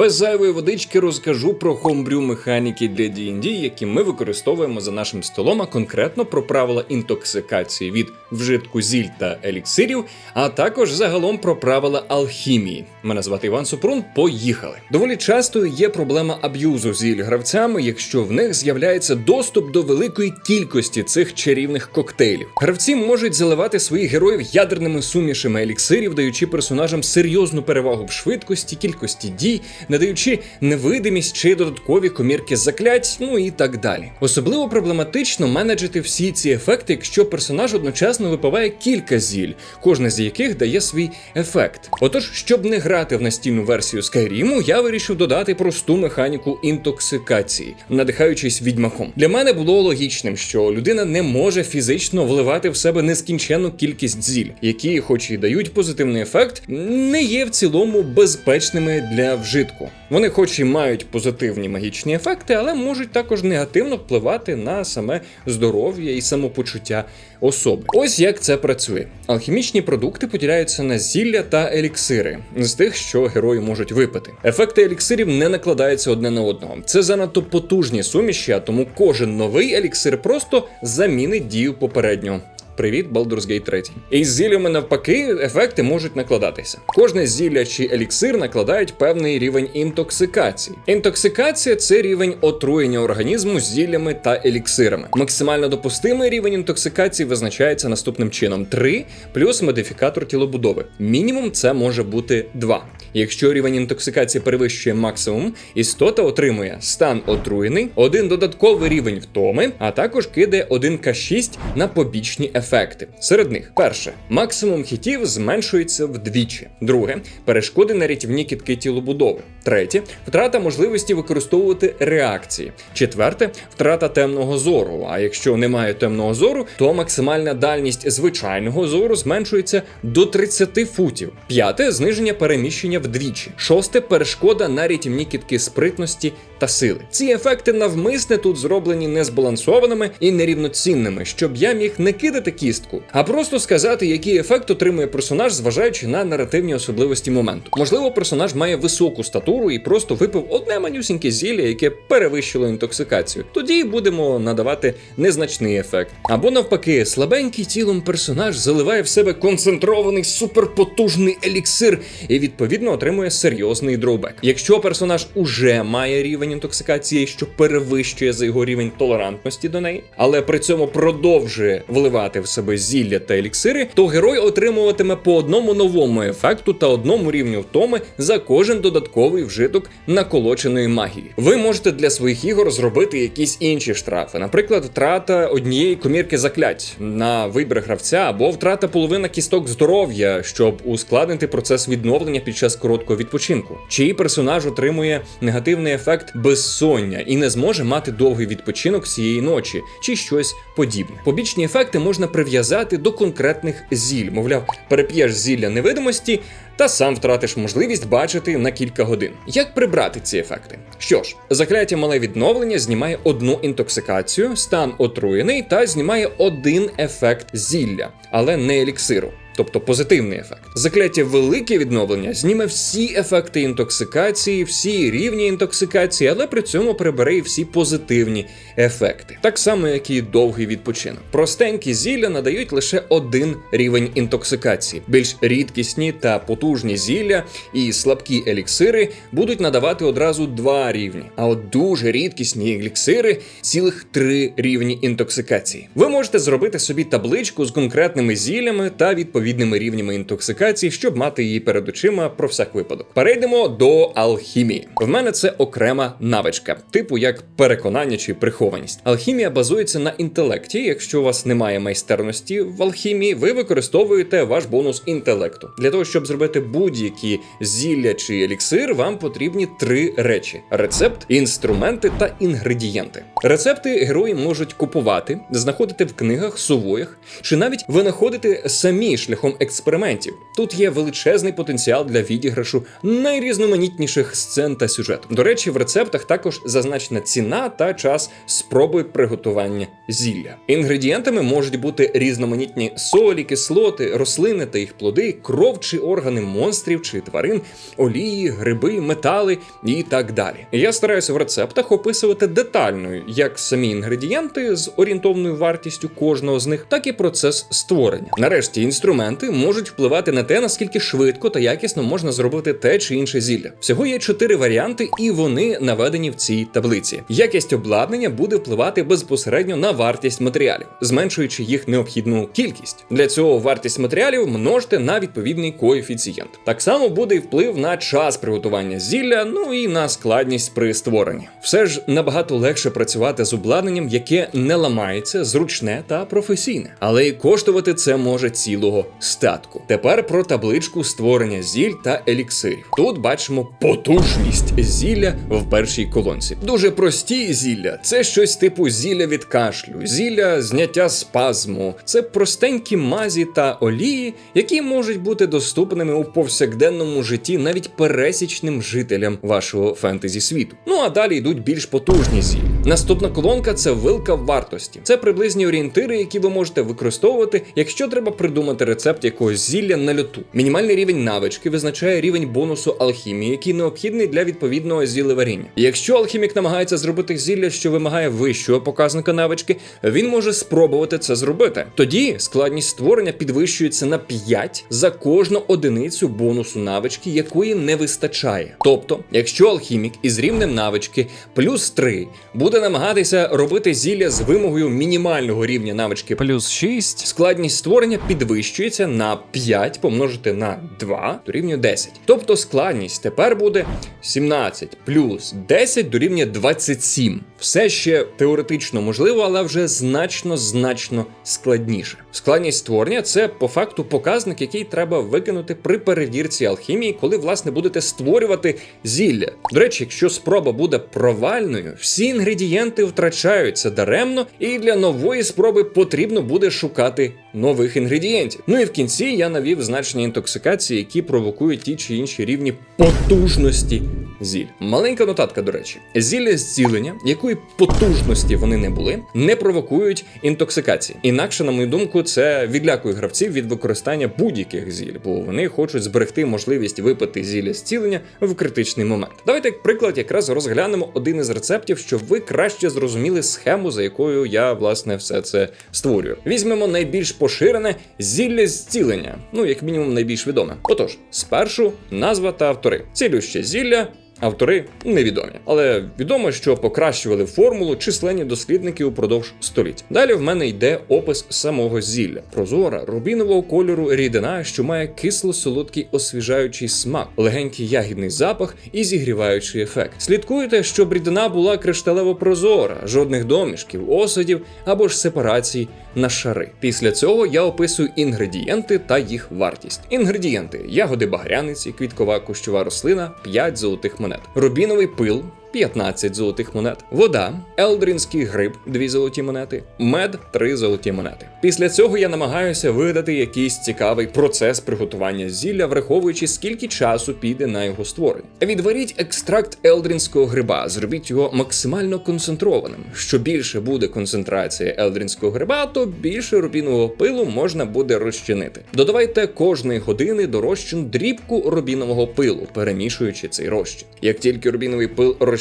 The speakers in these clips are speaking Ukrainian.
Без зайвої водички розкажу про хомбрю механіки для D&D, які ми використовуємо за нашим столом, а конкретно про правила інтоксикації від вжитку зіль та еліксирів, а також загалом про правила алхімії. Мене звати Іван Супрун. Поїхали. Доволі часто є проблема аб'юзу зіль гравцями, якщо в них з'являється доступ до великої кількості цих чарівних коктейлів. Гравці можуть заливати своїх героїв ядерними сумішами еліксирів, даючи персонажам серйозну перевагу в швидкості, кількості дій, надаючи невидимість чи додаткові комірки заклять, ну і так далі. Особливо проблематично менеджити всі ці ефекти, якщо персонаж одночасно випиває кілька зіль, кожна з яких дає свій ефект. Отож, щоб не грати в настільну версію Скайріму, я вирішив додати просту механіку інтоксикації, надихаючись відьмаком. Для мене було логічним, що людина не може фізично вливати в себе нескінченну кількість зіль, які, хоч і дають позитивний ефект, не є в цілому безпечними для вжитку. Вони, хоч і мають позитивні магічні ефекти, але можуть також негативно впливати на саме здоров'я і самопочуття особи. Ось як це працює. Алхімічні продукти поділяються на зілля та еліксири з тих, що герої можуть випити. Ефекти еліксирів не накладаються одне на одного. Це занадто потужні суміші, а тому кожен новий еліксир просто замінить дію попереднього. Привіт, Baldur's Gate 3. І з зіллями навпаки, ефекти можуть накладатися. Кожне зілля чи еліксир накладають певний рівень інтоксикації. Інтоксикація це рівень отруєння організму зіллями та еліксирами. Максимально допустимий рівень інтоксикації визначається наступним чином: 3 плюс модифікатор тілобудови. Мінімум це може бути 2. Якщо рівень інтоксикації перевищує максимум, істота отримує стан отруєний, один додатковий рівень втоми, а також кидає 1К6 на побічні ефекти. Серед них перше, максимум хітів зменшується вдвічі. Друге перешкоди на рятівні кітки тілобудови. Третє втрата можливості використовувати реакції. Четверте втрата темного зору. А якщо немає темного зору, то максимальна дальність звичайного зору зменшується до 30 футів. П'яте зниження переміщення вдвічі. Шосте перешкода на рятівні кітки спритності та сили. Ці ефекти навмисне тут зроблені незбалансованими і нерівноцінними, щоб я міг не кидати кістку, а просто сказати, який ефект отримує персонаж, зважаючи на наративні особливості моменту. Можливо, персонаж має високу статуру і просто випив одне манюсіньке зілля, яке перевищило інтоксикацію. Тоді будемо надавати незначний ефект. Або навпаки, слабенький тілом персонаж заливає в себе концентрований суперпотужний еліксир і відповідно отримує серйозний дроубек. Якщо персонаж уже має рівень інтоксикації, що перевищує за його рівень толерантності до неї, але при цьому продовжує вливати в себе зілля та еліксири, то герой отримуватиме по одному новому ефекту та одному рівню втоми за кожен додатковий вжиток наколоченої магії. Ви можете для своїх ігор зробити якісь інші штрафи, наприклад, втрата однієї комірки заклять на вибір гравця або втрата половина кісток здоров'я, щоб ускладнити процес відновлення під час короткого відпочинку. Чиї персонаж отримує негативний ефект безсоння і не зможе мати довгий відпочинок цієї ночі, чи щось подібне. Побічні ефекти можна прив'язати до конкретних зіль, мовляв, переп'єш зілля невидимості. Та сам втратиш можливість бачити на кілька годин. Як прибрати ці ефекти? Що ж, закляття мале відновлення знімає одну інтоксикацію, стан отруєний та знімає один ефект зілля, але не еліксиру тобто позитивний ефект. Закляття велике відновлення зніме всі ефекти інтоксикації, всі рівні інтоксикації, але при цьому прибере і всі позитивні ефекти, так само, як і довгий відпочинок. Простенькі зілля надають лише один рівень інтоксикації. Більш рідкісні та потужні зілля і слабкі еліксири будуть надавати одразу два рівні. А от дуже рідкісні еліксири цілих три рівні інтоксикації. Ви можете зробити собі табличку з конкретними зіллями та відповідно відповідними рівнями інтоксикації, щоб мати її перед очима про всяк випадок. Перейдемо до алхімії. В мене це окрема навичка, типу як переконання чи прихованість. Алхімія базується на інтелекті. Якщо у вас немає майстерності в алхімії, ви використовуєте ваш бонус інтелекту. Для того, щоб зробити будь-які зілля чи еліксир, вам потрібні три речі: рецепт, інструменти та інгредієнти. Рецепти герої можуть купувати, знаходити в книгах, сувоях, чи навіть винаходити самі шляхом експериментів. Тут є величезний потенціал для відіграшу найрізноманітніших сцен та сюжету. До речі, в рецептах також зазначена ціна та час спроби приготування зілля. Інгредієнтами можуть бути різноманітні солі, кислоти, рослини та їх плоди, кров чи органи монстрів чи тварин, олії, гриби, метали і так далі. Я стараюся в рецептах описувати детально як самі інгредієнти з орієнтовною вартістю кожного з них, так і процес створення. Нарешті інструменти можуть впливати на те, наскільки швидко та якісно можна зробити те чи інше зілля. Всього є чотири варіанти, і вони наведені в цій таблиці. Якість обладнання буде впливати безпосередньо на вартість матеріалів, зменшуючи їх необхідну кількість. Для цього вартість матеріалів множте на відповідний коефіцієнт. Так само буде і вплив на час приготування зілля, ну і на складність при створенні. Все ж набагато легше працювати з обладнанням, яке не ламається, зручне та професійне, але і коштувати це може цілого статку. Тепер про табличку створення зіль та еліксирів. Тут бачимо потужність зілля в першій колонці. Дуже прості зілля це щось типу зілля від кашлю, зілля зняття спазму. Це простенькі мазі та олії, які можуть бути доступними у повсякденному житті навіть пересічним жителям вашого фентезі світу. Ну а далі йдуть більш потужні зілля. Наступна колонка це вилка вартості. Це приблизні орієнтири, які ви можете використовувати, якщо треба придумати рецепт якогось зілля на льоту. Мінімальний рівень навички визначає рівень бонусу алхімії, який необхідний для відповідного зіллеваріння. Якщо алхімік намагається зробити зілля, що вимагає вищого показника навички, він може спробувати це зробити. Тоді складність створення підвищується на 5 за кожну одиницю бонусу навички, якої не вистачає. Тобто, якщо алхімік із рівнем навички плюс 3 буде намагатися робити зілля з вимогою мінімального рівня навички Плюс 6. Складність створення підвищується на 5 помножити на 2 дорівнює 10. Тобто складність тепер буде 17 плюс 10 дорівнює 27. Все ще теоретично можливо, але вже значно значно складніше. Складність створення це по факту показник, який треба викинути при перевірці алхімії, коли власне будете створювати зілля. До речі, якщо спроба буде провальною, всі інгредієнти втрачаються даремно, і для нової спроби потрібно буде шукати нових інгредієнтів. Ну і в кінці я навів значення інтоксикації, які провокують ті чи інші рівні потужності зіль. Маленька нотатка, до речі, зілля зцілення, якої потужності вони не були, не провокують інтоксикації. Інакше, на мою думку, це відлякує гравців від використання будь-яких зіль, бо вони хочуть зберегти можливість випити зілля зцілення в критичний момент. Давайте, як приклад, якраз розглянемо один із рецептів, щоб ви краще зрозуміли схему, за якою я власне все це створюю. Візьмемо найбільш поширене зілля зцілення, ну як мінімум найбільш відоме. Отож, спершу назва та автори. Цілюще зілля. Автори невідомі, але відомо, що покращували формулу численні дослідники упродовж століть. Далі в мене йде опис самого зілля: прозора, рубінового кольору рідина, що має кисло-солодкий освіжаючий смак, легенький ягідний запах і зігріваючий ефект. Слідкуйте, щоб рідина була кришталево прозора, жодних домішків, осадів або ж сепарацій на шари. Після цього я описую інгредієнти та їх вартість. Інгредієнти: ягоди багряниці, квіткова кущова рослина, 5 золотих монет, рубіновий пил. 15 золотих монет, вода, елдрінський гриб 2 золоті монети, мед 3 золоті монети. Після цього я намагаюся видати якийсь цікавий процес приготування зілля, враховуючи скільки часу піде на його створення. Відваріть екстракт елдрінського гриба, зробіть його максимально концентрованим. Що більше буде концентрація елдрінського гриба, то більше рубінового пилу можна буде розчинити. Додавайте кожної години до розчин дрібку рубінового пилу, перемішуючи цей розчин. Як тільки рубіновий пил розчиниться,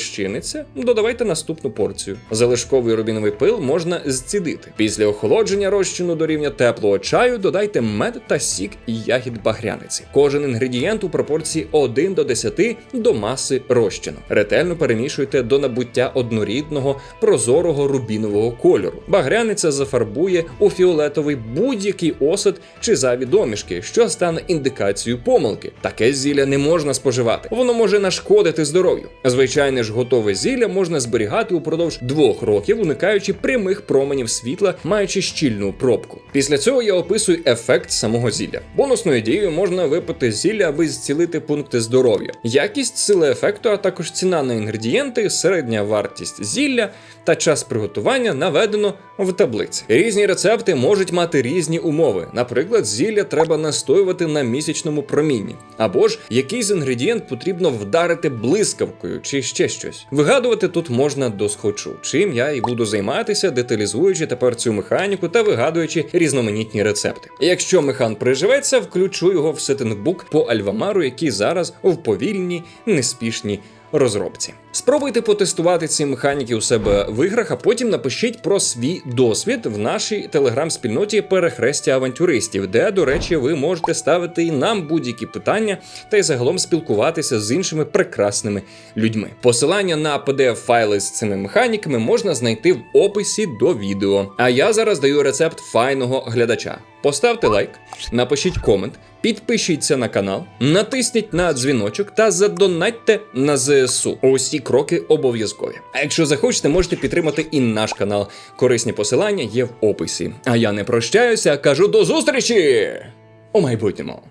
додавайте наступну порцію. Залишковий рубіновий пил можна зцідити. Після охолодження розчину до рівня теплого чаю додайте мед та сік і ягід багряниці. Кожен інгредієнт у пропорції 1 до 10 до маси розчину. Ретельно перемішуйте до набуття однорідного прозорого рубінового кольору. Багряниця зафарбує у фіолетовий будь-який осад чи заві домішки, що стане індикацією помилки. Таке зілля не можна споживати. Воно може нашкодити здоров'ю. Звичайне ж готове зілля можна зберігати упродовж двох років, уникаючи прямих променів світла, маючи щільну пробку. Після цього я описую ефект самого зілля. Бонусною дією можна випити зілля, аби зцілити пункти здоров'я. Якість сили ефекту, а також ціна на інгредієнти, середня вартість зілля та час приготування наведено в таблиці. Різні рецепти можуть мати різні умови. Наприклад, зілля треба настоювати на місячному промінні, або ж якийсь інгредієнт потрібно вдарити блискавкою чи ще щось. Вигадувати тут можна досхочу, чим я і буду займатися, деталізуючи тепер цю механіку та вигадуючи різноманітні рецепти. Якщо механ приживеться, включу його в сеттингбук по альвамару, який зараз в повільній, неспішній розробці. Спробуйте потестувати ці механіки у себе в іграх, а потім напишіть про свій досвід в нашій телеграм-спільноті перехрестя авантюристів, де, до речі, ви можете ставити і нам будь-які питання та й загалом спілкуватися з іншими прекрасними людьми. Посилання на pdf файли з цими механіками можна знайти в описі до відео. А я зараз даю рецепт файного глядача. Поставте лайк, напишіть комент, підпишіться на канал, натисніть на дзвіночок та задонатьте на ЗСУ. Усі кроки обов'язкові. А якщо захочете, можете підтримати і наш канал. Корисні посилання є в описі. А я не прощаюся, кажу до зустрічі у майбутньому.